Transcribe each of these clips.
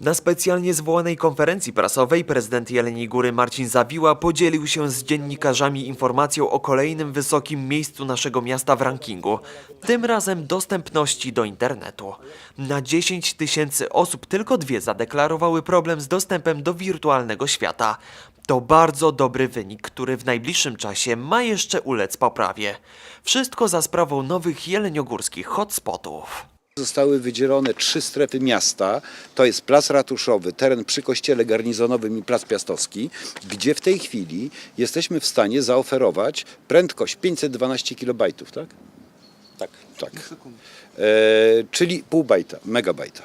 Na specjalnie zwołanej konferencji prasowej prezydent Jeleniej Góry Marcin Zawiła podzielił się z dziennikarzami informacją o kolejnym wysokim miejscu naszego miasta w rankingu, tym razem dostępności do internetu. Na 10 tysięcy osób tylko dwie zadeklarowały problem z dostępem do wirtualnego świata. To bardzo dobry wynik, który w najbliższym czasie ma jeszcze ulec poprawie. Wszystko za sprawą nowych jeleniogórskich hotspotów. Zostały wydzielone trzy strefy miasta. To jest Plac Ratuszowy, teren przy Kościele Garnizonowym i Plac Piastowski, gdzie w tej chwili jesteśmy w stanie zaoferować prędkość 512 kB, tak? Tak. tak. E, czyli pół bajta, megabajta.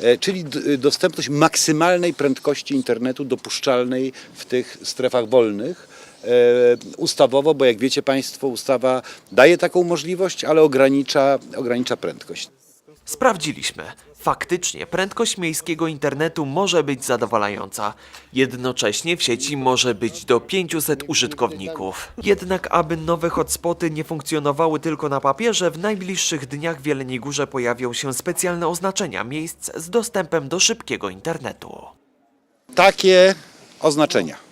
E, czyli d- dostępność maksymalnej prędkości internetu dopuszczalnej w tych strefach wolnych. E, ustawowo, bo jak wiecie Państwo, ustawa daje taką możliwość, ale ogranicza, ogranicza prędkość. Sprawdziliśmy. Faktycznie prędkość miejskiego internetu może być zadowalająca. Jednocześnie w sieci może być do 500 użytkowników. Jednak aby nowe hotspoty nie funkcjonowały tylko na papierze, w najbliższych dniach w Jeleniej Górze pojawią się specjalne oznaczenia miejsc z dostępem do szybkiego internetu. takie oznaczenia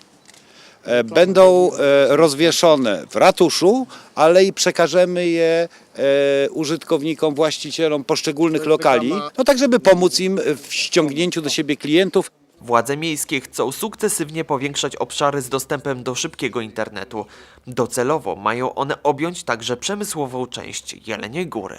będą e, rozwieszone w ratuszu, ale i przekażemy je e, użytkownikom, właścicielom poszczególnych lokali, no tak żeby pomóc im w ściągnięciu do siebie klientów. Władze miejskie chcą sukcesywnie powiększać obszary z dostępem do szybkiego internetu. Docelowo mają one objąć także przemysłową część Jeleniej Góry.